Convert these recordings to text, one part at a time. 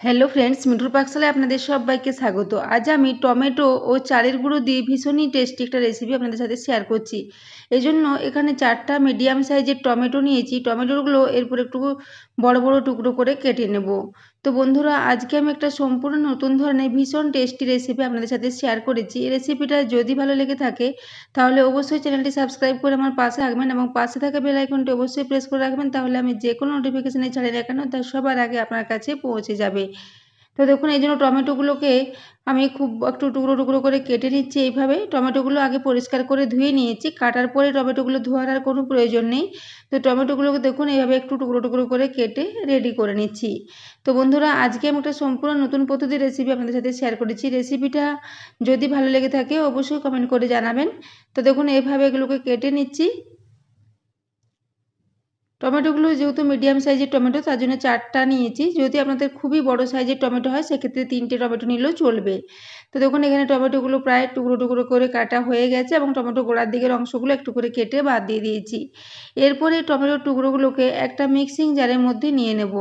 Hello friends মিঠুর পাকশালায় আপনাদের সবাইকে স্বাগত। আজ আমি টমেটো ও চালের গুঁড়ো দিয়ে ভীষণই টেস্টি একটা রেসিপি আপনাদের সাথে শেয়ার করছি। এই জন্য এখানে চারটা মিডিয়াম সাইজের টমেটো নিয়েছি। টমেটোগুলো এরপর একটু বড় বড় টুকরো করে কেটে নেব। তো বন্ধুরা, আজকে আমি একটা সম্পূর্ণ নতুন ধরনের ভীষণ টেস্টি রেসিপি আপনাদের সাথে শেয়ার করেছি। এই রেসিপিটা যদি ভালো লেগে থাকে, তাহলে অবশ্যই চ্যানেলটি সাবস্ক্রাইব করে আমার পাশে রাখবেন এবং পাশে থাকা বেল আইকনটি অবশ্যই প্রেস করে রাখবেন, তাহলে আমি যে কোনো নোটিফিকেশানে ছাড়িয়ে রাখানো তা সবার আগে আপনার কাছে পৌঁছে যাবে। তো দেখুন, এই জন্য টমেটোগুলোকে আমি খুব একটু টুকরো টুকরো করে কেটে নিচ্ছি এইভাবে। টমেটোগুলো আগে পরিষ্কার করে ধুয়ে নিয়েছি। কাটার পরে টমেটোগুলো ধোয়ার আর কোনো প্রয়োজন নেই। তো টমেটোগুলোকে দেখুন, এইভাবে একটু টুকরো টুকরো করে কেটে রেডি করে নিচ্ছি। তো বন্ধুরা, আজকে আমি একটা সম্পূর্ণ নতুন পদ্ধতির রেসিপি আপনাদের সাথে শেয়ার করেছি। রেসিপিটা যদি ভালো লেগে থাকে, অবশ্যই কমেন্ট করে জানাবেন। তো দেখুন, এইভাবে এগুলোকে কেটে নিচ্ছি। টমেটোগুলো যেহেতু মিডিয়াম সাইজের টমেটো, তার জন্য চারটা নিয়েছি। যদি আপনাদের খুবই বড় সাইজের টমেটো হয়, সেক্ষেত্রে তিনটে টমেটো নিলেও চলবে। তো দেখুন, এখানে টমেটোগুলো প্রায় টুকরো টুকরো করে কাটা হয়ে গেছে এবং টমেটো গোড়ার দিকের অংশগুলো একটু করে কেটে বাদ দিয়ে দিয়েছি। এরপরে টমেটোর টুকরোগুলোকে একটা মিক্সিং জারের মধ্যে নিয়ে নেব।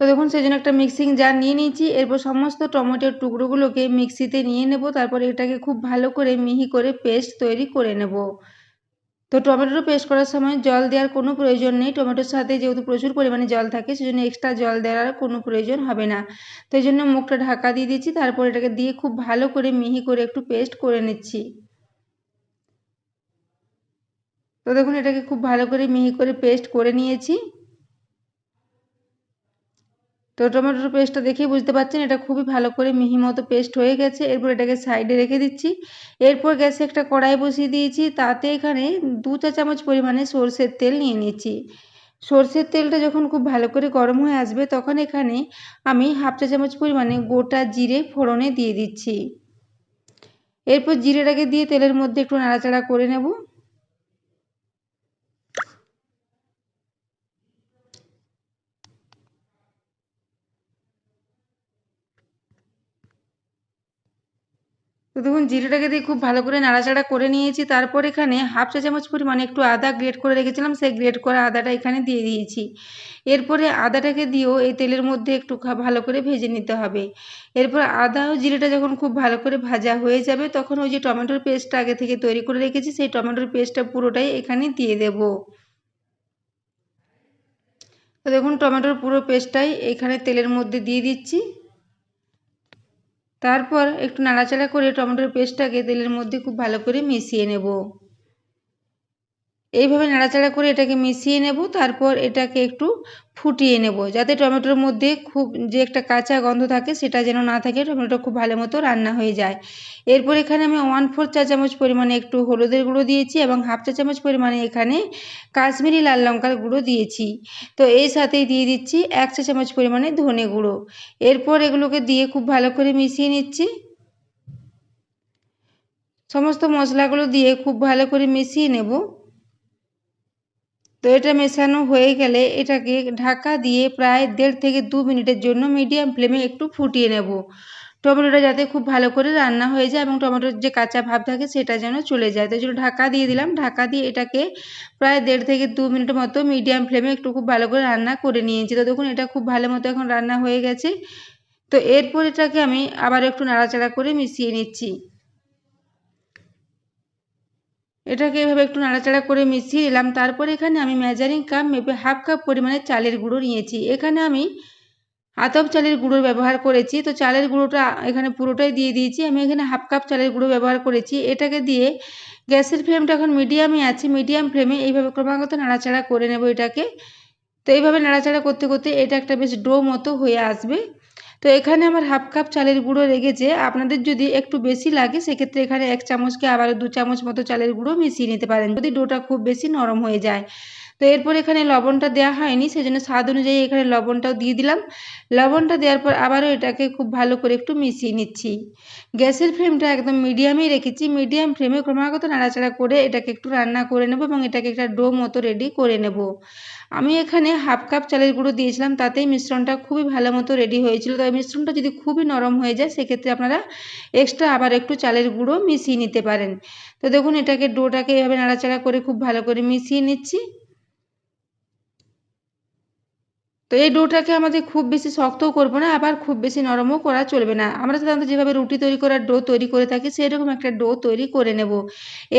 তো দেখুন, সেই জন্য একটা মিক্সিং জার নিয়ে নিয়েছি। এরপর সমস্ত টমেটোর টুকরোগুলোকে মিক্সিতে নিয়ে নেব। তারপর এটাকে খুব ভালো করে মিহি করে পেস্ট তৈরি করে নেব। তো টমেটোটা পেস্ট করার সময় জল দেওয়ার কোনো প্রয়োজন নেই। টমেটোর সাথে যেহেতু প্রচুর পরিমাণে জল থাকে, সেজন্য এক্সট্রা জল দেওয়ার কোনো প্রয়োজন হবে না। তো এই জন্য মুখটা ঢাকা দিয়ে দিচ্ছি, তারপর এটাকে দিয়ে খুব ভালো করে মিহি করে একটু পেস্ট করে নিচ্ছি। তো দেখুন এটাকে খুব ভালো করে মিহি করে পেস্ট করে নিয়েছি। তো টমেটোর পেস্টটা দেখেই বুঝতে পারছেন, এটা খুবই ভালো করে মিহি মতো পেস্ট হয়ে গেছে। এরপর এটাকে সাইডে রেখে দিচ্ছি। এরপর গ্যাসে একটা কড়াই বসিয়ে দিয়েছি। তাতে এখানে দু চা চামচ পরিমাণে সর্ষের তেল নিয়ে নিচ্ছি। সর্ষের তেলটা যখন খুব ভালো করে গরম হয়ে আসবে, তখন এখানে আমি হাফ চা চামচ পরিমাণে গোটা জিরে ফোড়নে দিয়ে দিচ্ছি। এরপর জিরেটাকে দিয়ে তেলের মধ্যে একটু নাড়াচাড়া করে নেব। তো দেখুন, জিরেটাকে দিয়ে খুব ভালো করে নাড়াচাড়া করে নিয়েছি। তারপর এখানে হাফ চা চামচ পরিমাণে একটু আদা গ্রেট করে রেখেছিলাম। সেই গ্রেট করা আদাটা এখানে দিয়ে দিয়েছি। এরপরে আদাটাকে দিয়েও এই তেলের মধ্যে একটু ভালো করে ভেজে নিতে হবে। এরপর আদা ও জিরেটা যখন খুব ভালো করে ভাজা হয়ে যাবে, তখন ওই যে টমেটোর পেস্টটা আগে থেকে তৈরি করে রেখেছি, সেই টমেটোর পেস্টটা পুরোটাই এখানে দিয়ে দেব। তো দেখুন, টমেটোর পুরো পেস্টটাই এখানে তেলের মধ্যে দিয়ে দিচ্ছি। তারপর একটু নাড়াচাড়া করে টমেটোর পেস্টটাকে তেলের মধ্যে খুব ভালো করে মিশিয়ে নেব। এইভাবে নাড়াচাড়া করে এটাকে মিশিয়ে নেব, তারপর এটাকে একটু ফুটিয়ে নেব, যাতে টমেটোর মধ্যে খুব যে একটা কাঁচা গন্ধ থাকে সেটা যেন না থাকে টমেটো খুব ভালো মতো রান্না হয়ে যায়। এরপর এখানে আমি ওয়ান ফোর চা চামচ পরিমাণে একটু হলুদের গুঁড়ো দিয়েছি এবং হাফ চা চামচ পরিমাণে এখানে কাশ্মীরি লাল লঙ্কার গুঁড়ো দিয়েছি। তো এই সাথেই দিয়ে দিচ্ছি এক চা চামচ পরিমাণে ধনে গুঁড়ো। এরপর এগুলোকে দিয়ে খুব ভালো করে মিশিয়ে নিচ্ছি। সমস্ত মশলাগুলো দিয়ে খুব ভালো করে মিশিয়ে নেব। তো এটা মেশানো হয়ে গেলে এটাকে ঢাকা দিয়ে প্রায় দেড় থেকে দু মিনিটের জন্য মিডিয়াম ফ্লেমে একটু ফুটিয়ে নেব। টমেটোটা যাতে খুব ভালো করে রান্না হয়ে যায় এবং টমেটোর যে কাঁচা ভাব থাকে সেটা যেন চলে যায়। তাই জন্য ঢাকা দিয়ে দিলাম। ঢাকা দিয়ে এটাকে প্রায় দেড় থেকে দু মিনিট মতো মিডিয়াম ফ্লেমে একটু খুব ভালো করে রান্না করে নিয়েছি। তো দেখুন, এটা খুব ভালো মতো এখন রান্না হয়ে গেছে। তো এরপর এটাকে আমি আবার একটু নাড়াচাড়া করে মিশিয়ে নিচ্ছি। এটাকে এভাবে একটু নাড়াচাড়া করে মিশিয়ে নিলাম তারপর এখানে আমি মেজারিং কাপ মেপে হাফ কাপ পরিমাণে চালের গুঁড়ো নিয়েছি। এখানে আমি আতপ চালের গুঁড়ো ব্যবহার করেছি। তো চালের গুঁড়োটা এখানে পুরোটাই দিয়ে দিয়েছি। আমি এখানে হাফ কাপ চালের গুঁড়ো ব্যবহার করেছি। এটাকে দিয়ে গ্যাসের ফ্লেমটা এখন মিডিয়ামে আছে। মিডিয়াম ফ্লেমে এইভাবে ক্রমাগত নাড়াচাড়া করে নেব এটাকে। তো এইভাবে নাড়াচাড়া করতে করতে এটা একটা বেশ ডো মতো হয়ে আসবে। তো এখানে আমার হাফ কাপ চালের গুঁড়ো লেগেছে। আপনাদের যদি একটু বেশি লাগে, সেক্ষেত্রে এখানে এক চামচকে আবার দু চামচ মতো চালের গুঁড়ো মিশিয়ে নিতে পারেন। যদি ডোটা খুব বেশি নরম হয়ে যায়। তো এরপর এখানে লবণটা দেওয়া হয়নি, সেজন্য স্বাদ অনুযায়ী এখানে লবণটাও দিয়ে দিলাম। লবণটা দেওয়ার পর আবারও এটাকে খুব ভালো করে একটু মিশিয়ে নিচ্ছি। গ্যাসের ফ্লেমটা একদম মিডিয়ামেই রেখেছি, মিডিয়াম ফ্লেমে ক্রমাগত নাড়াচাড়া করে এটাকে একটু রান্না করে নেব এবং এটাকে একটা ডো মতো রেডি করে নেব। আমি এখানে হাফ কাপ চালের গুঁড়ো দিয়েছিলাম, তাতেই মিশ্রণটা খুবই ভালো মতো রেডি হয়েছিল। তবে মিশ্রণটা যদি খুবই নরম হয়ে যায়, সেক্ষেত্রে আপনারা এক্সট্রা আবার একটু চালের গুঁড়ো মিশিয়ে নিতে পারেন। তো দেখুন, এটাকে ডোটাকে এভাবে নাড়াচাড়া করে খুব ভালো করে মিশিয়ে নিচ্ছি। তো এই ডোটাকে আমাদের খুব বেশি শক্তও করব না, আবার খুব বেশি নরমও করা চলবে না। আমরা সাধারণত যেভাবে রুটি তৈরি করার ডো তৈরি করে থাকি, সেরকম একটা ডো তৈরি করে নেব।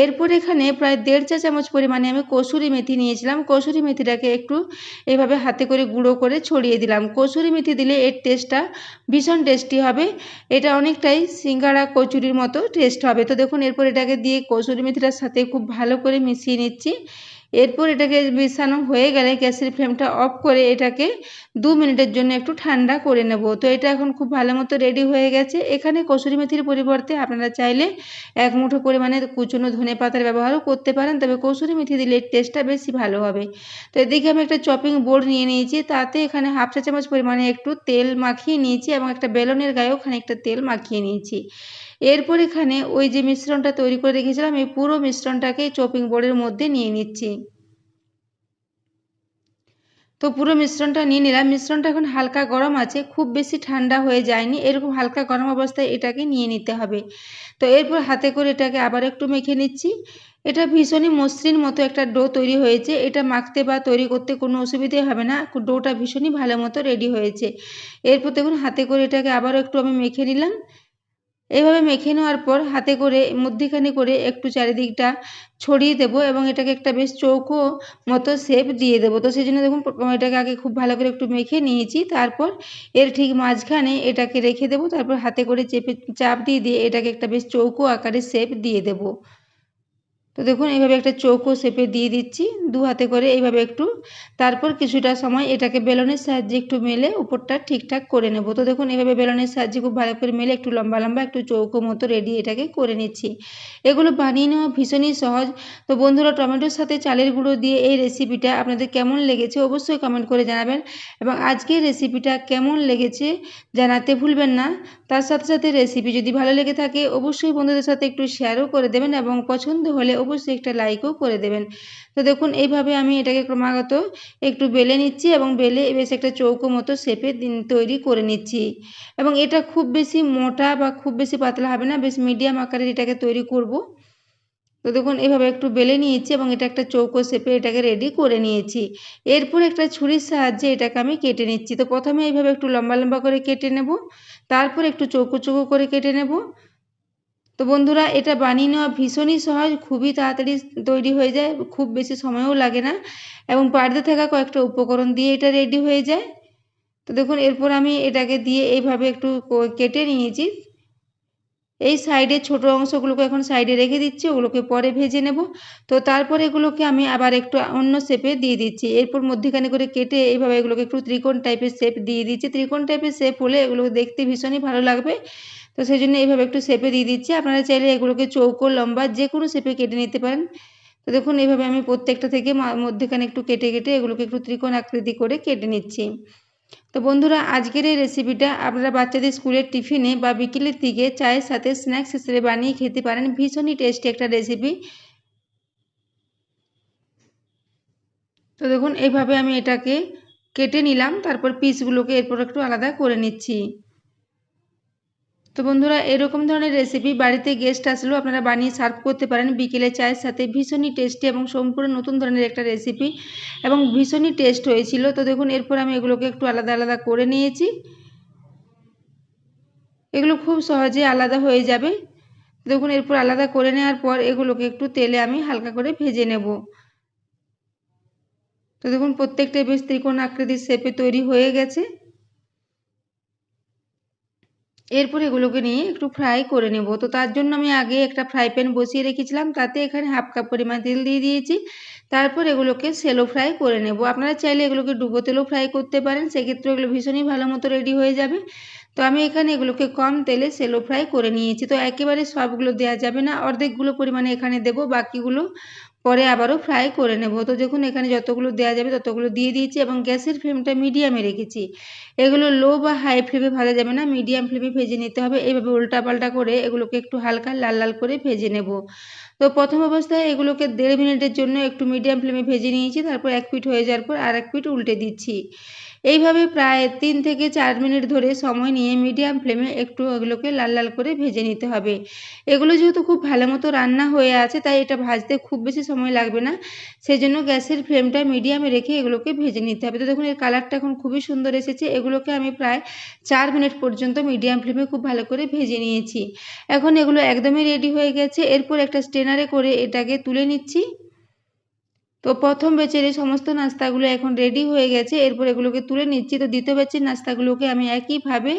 এরপর এখানে প্রায় দেড় চা চামচ পরিমাণে আমি কসুরি মেথি নিয়েছিলাম। কসুরি মেথিটাকে একটু এভাবে হাতে করে গুঁড়ো করে ছড়িয়ে দিলাম। কসুরি মেথি দিলে এর টেস্টটা ভীষণ টেস্টি হবে। এটা অনেকটাই সিঙ্গাড়া কচুরির মতো টেস্ট হবে। তো দেখুন, এরপর এটাকে দিয়ে কসুরি মেথিটার সাথে খুব ভালো করে মিশিয়ে নিচ্ছি। এরপর এটাকে মেশানো হয়ে গেলে গ্যাসের ফ্লেমটা অফ করে এটাকে দু মিনিটের জন্য একটু ঠান্ডা করে নেব। তো এটা এখন খুব ভালো মতো রেডি হয়ে গেছে। এখানে কসুরি মেথির পরিবর্তে আপনারা চাইলে এক মুঠো পরিমাণে কুচনো ধনে পাতার ব্যবহারও করতে পারেন, তবে কসুরি মেথি দিলে টেস্টটা বেশি ভালো হবে। তো এদিকে আমি একটা চপিং বোর্ড নিয়ে নিয়েছি, তাতে এখানে হাফ চা চামচ পরিমাণে একটু তেল মাখিয়ে নিয়েছি এবং একটা বেলনের গায়েও খানিকটা তেল মাখিয়ে নিয়েছি। এরপর এখানে ওই যে মিশ্রণটা তৈরি করে রেখেছিলাম, এই পুরো মিশ্রণটাকে চপিং বোর্ডের মধ্যে নিয়ে নিচ্ছি। তো পুরো মিশ্রণটা নিয়ে নিলাম। মিশ্রণটা এখন হালকা গরম আছে, খুব বেশি ঠান্ডা হয়ে যায়নি। এরকম হালকা গরম অবস্থায় এটাকে নিয়ে নিতে হবে। তো এরপর হাতে করে এটাকে আবার একটু মেখে নিচ্ছি। এটা ভীষণই মসৃণ মতো একটা ডো তৈরি হয়েছে। এটা মাখতে বা তৈরি করতে কোনো অসুবিধে হবে না। ডোটা ভীষণই ভালো মতো রেডি হয়েছে। এরপর দেখুন, হাতে করে এটাকে আবারও একটু আমি মেখে নিলাম। এইভাবে মেখে নেওয়ার পর হাতে করে মধ্যিখানে করে একটু চারিদিকটা ছড়িয়ে দেবো এবং এটাকে একটা বেশ চৌকো মতো শেপ দিয়ে দেবো। তো সেই জন্য দেখুন এটাকে আগে খুব ভালো করে একটু মেখে নিয়েছি, তারপর এর ঠিক মাঝখানে এটাকে রেখে দেবো, তারপর হাতে করে চেপে, চাপ দিয়ে দিয়ে এটাকে একটা বেশ চৌকো আকারে শেপ দিয়ে দেবো। তো দেখুন, এইভাবে একটা চৌকো শেপে দিয়ে দিচ্ছি, দু হাতে করে এইভাবে একটু। তারপর কিছুটা সময় এটাকে বেলনের সাহায্যে একটু মেলে উপরটা ঠিকঠাক করে নেব। তো দেখুন, এইভাবে বেলনের সাহায্যে খুব ভালো করে মেলে একটু লম্বা লম্বা একটু চৌকো মতো রেডি এটাকে করে নিচ্ছি। এগুলো বানিয়ে নেওয়া ভীষণই সহজ। তো বন্ধুরা, টমেটোর সাথে চালের গুঁড়ো দিয়ে এই রেসিপিটা আপনাদের কেমন লেগেছে অবশ্যই কমেন্ট করে জানাবেন। এবং আজকের রেসিপিটা কেমন লেগেছে জানাতে ভুলবেন না। তার সাথে সাথে রেসিপি যদি ভালো লেগে থাকে, অবশ্যই বন্ধুদের সাথে একটু শেয়ারও করে দেবেন এবং পছন্দ হলে অবশ্যই একটা লাইকও করে দেবেন। তো দেখুন, এইভাবে আমি এটাকে ক্রমাগত একটু বেলে নিচ্ছি এবং বেলে বেশ একটা চৌকো মতো শেপে তৈরি করে নিচ্ছি। এবং এটা খুব বেশি মোটা বা খুব বেশি পাতলা হবে না, বেশ মিডিয়াম আকারের এটাকে তৈরি করব। তো দেখুন এভাবে একটু বেলে নিয়েছি এবং এটা একটা চৌকো শেপে এটাকে রেডি করে নিয়েছি। এরপর একটা ছুরির সাহায্যে এটাকে আমি কেটে নিচ্ছি। তো প্রথমে এইভাবে একটু লম্বা লম্বা করে কেটে নেব, তারপর একটু চৌকো চৌকো করে কেটে নেব। তো বন্ধুরা, এটা বানিয়ে নেওয়া ভীষণই সহজ, খুবই তাড়াতাড়ি তৈরি হয়ে যায়, খুব বেশি সময়ও লাগে না এবং বাড়িতে থাকা কয়েকটা উপকরণ দিয়ে এটা রেডি হয়ে যায়। তো দেখুন, এরপর আমি এটাকে দিয়ে এইভাবে একটু কেটে নিয়েছি। এই সাইডে ছোট অংশগুলোকে এখন সাইডে রেখে দিচ্ছি, ওগুলোকে পরে ভেজে নেব। তো তারপর এগুলোকে আমি আবার একটু অন্য শেপে দিয়ে দিচ্ছি। এরপর মধ্যেখানে করে কেটে এইভাবে এগুলোকে একটু ত্রিকোণ টাইপের শেপ দিয়ে দিচ্ছি। ত্রিকোণ টাইপের শেপ হলে এগুলো দেখতে ভীষণই ভালো লাগবে। তো সেই জন্য এইভাবে একটু শেপে দিয়ে দিচ্ছি। আপনারা চাইলে এগুলোকে চৌকো, লম্বা যে কোনো শেপে কেটে নিতে পারেন। তো দেখুন, এইভাবে আমি প্রত্যেকটা থেকে মধ্যেখানে একটু কেটে কেটে এগুলোকে একটু ত্রিকোণ আকৃতি করে কেটে নিচ্ছি। তো বন্ধুরা, আজকের এই রেসিপিটা আপনারা বাচ্চাদের স্কুলের টিফিনে বা বিকেলের দিকে চায়ের সাথে স্ন্যাক্স হিসেবে বানিয়ে খেতে পারেন। ভীষণই টেস্টি একটা রেসিপি তো দেখুন, এইভাবে আমি এটাকে কেটে নিলাম, তারপর পিসগুলোকে এরপর একটু আলাদা করে নিচ্ছি। তো বন্ধুরা, এরকম ধরনের রেসিপি বাড়িতে গেস্ট আসলেও আপনারা বানিয়ে সার্ভ করতে পারেন। বিকেলে চায়ের সাথে ভীষণই টেস্টি এবং সম্পূর্ণ নতুন ধরনের একটা রেসিপি এবং ভীষণই টেস্ট হয়েছিল। তো দেখুন, এরপর আমি এগুলোকে একটু আলাদা আলাদা করে নিয়েছি। এগুলো খুব সহজে আলাদা হয়ে যাবে। দেখুন, এরপর আলাদা করে নেওয়ার পর এগুলোকে একটু তেলে আমি হালকা করে ভেজে নেব। তো দেখুন প্রত্যেকটাই বেশ ত্রিকোণ আকৃতির শেপে তৈরি হয়ে গেছে। এরপর এগুলোকে নিয়ে একটু ফ্রাই করে নেব। তো তার জন্য আমি আগে একটা ফ্রাই প্যান বসিয়ে রেখেছিলাম, তাতে এখানে হাফ কাপ পরিমাণ তেল দিয়ে দিয়েছি। তারপর এগুলোকে সেলো ফ্রাই করে নেব। আপনারা চাইলে এগুলোকে ডুবো তেলেও ফ্রাই করতে পারেন সেক্ষেত্রে এগুলো ভীষণই ভালো মতো রেডি হয়ে যাবে। তো আমি এখানে এগুলোকে কম তেলে সেলো ফ্রাই করে নিয়েছি। তো একেবারে সবগুলো দেওয়া যাবে না, অর্ধেকগুলো পরিমাণে এখানে দেব, বাকিগুলো পরে আবারও ফ্রাই করে নেব। তো দেখুন, এখানে যতগুলো দেওয়া যাবে ততগুলো দিয়ে দিয়েছি এবং গ্যাসের ফ্লেমটা মিডিয়ামে রেখেছি। এগুলো লো বা হাই ফ্লেমে ভাজা যাবে না মিডিয়াম ফ্লেমে ভেজে নিতে হবে। এইভাবে উল্টাপাল্টা করে এগুলোকে একটু হালকা লাল লাল করে ভেজে নেব। তো প্রথম অবস্থায় এগুলোকে দেড় মিনিটের জন্য একটু মিডিয়াম ফ্লেমে ভেজে নিয়েছি, তারপর এক পিঠ হয়ে যাওয়ার পর আর এক পিঠ উল্টে দিচ্ছি। এইভাবে প্রায় তিন থেকে চার মিনিট ধরে সময় নিয়ে মিডিয়াম ফ্লেমে একটু এগুলোকে লাল লাল করে ভেজে নিতে হবে। এগুলো যেহেতু খুব ভালো মতো রান্না হয়ে আছে, তাই এটা ভাজতে খুব বেশি সময় লাগবে না। সেই জন্য গ্যাসের ফ্লেমটা মিডিয়ামে রেখে এগুলোকে ভেজে নিতে হবে। তো দেখুন, এর কালারটা এখন খুবই সুন্দর এসেছে। এগুলোকে আমি প্রায় চার মিনিট পর্যন্ত মিডিয়াম ফ্লেমে খুব ভালো করে ভেজে নিয়েছি। এখন এগুলো একদমই রেডি হয়ে গেছে। এরপর একটা স্টেনারে করে এটাকে তুলে নিচ্ছি। তো প্রথম ব্যাচের এই সমস্ত নাস্তাগুলো এখন রেডি হয়ে গেছে। এরপর এগুলোকে তুলে নিচ্ছি। তো দ্বিতীয় ব্যাচের নাস্তাগুলোকে আমি একইভাবে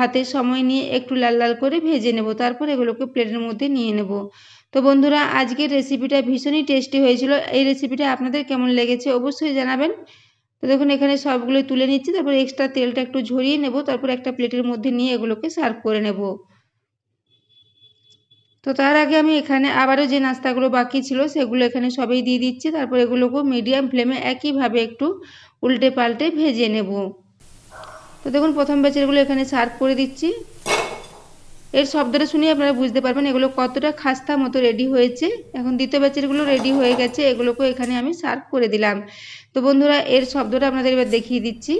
হাতের সময় নিয়ে একটু লাল লাল করে ভেজে নেব। তারপর এগুলোকে প্লেটের মধ্যে নিয়ে নেব। তো বন্ধুরা, আজকের রেসিপিটা ভীষণই টেস্টি হয়েছিল। এই রেসিপিটা আপনাদের কেমন লেগেছে অবশ্যই জানাবেন। তো দেখুন, এখানে সবগুলো তুলে নিচ্ছি। তারপর এক্সট্রা তেলটা একটু ঝরিয়ে নেব। তারপর একটা প্লেটের মধ্যে নিয়ে এগুলোকে সার্ভ করে নেব। তো তার আগে আমি এখানে আবারও যে নাস্তাগুলো বাকি ছিল, সেগুলো এখানে সবই দিয়ে দিচ্ছি। তারপর এগুলোকেও মিডিয়াম ফ্লেমে একইভাবে একটু উল্টে পাল্টে ভেজে নেব। তো দেখুন, প্রথম ব্যাচেরগুলো এখানে সার্ভ করে দিচ্ছি। এর শব্দটা শুনে আপনারা বুঝতে পারবেন, এগুলো কতটা খাস্তা মতো রেডি হয়েছে। এখন দ্বিতীয় ব্যাচেরগুলো রেডি হয়ে গেছে, এগুলোকেও এখানে আমি সার্ভ করে দিলাম। তো বন্ধুরা, এর শব্দটা আপনাদের এবার দেখিয়ে দিচ্ছি।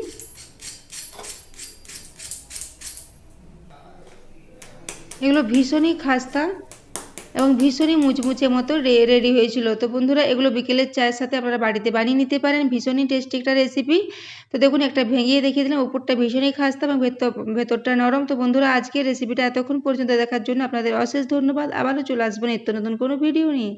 এগুলো ভীষণই খাস্তা। এবং ভীষণই মুচমুচে মতো রেডি হয়েছিল। তো বন্ধুরা, এগুলো বিকেলের চায়ের সাথে আপনারা বাড়িতে বানিয়ে নিতে পারেন। ভীষণই টেস্টি একটা রেসিপি তো দেখুন, একটা ভেঙিয়ে দেখিয়ে দিলাম উপরটা ভীষণই খাস্তা এবং ভেতর, ভেতরটা নরম। তো বন্ধুরা আজকে রেসিপিটা এতক্ষণ পর্যন্ত দেখার জন্য আপনাদের অশেষ ধন্যবাদ। আবারও চলে আসবেন নিত্য নতুন কোনো ভিডিও নিয়ে।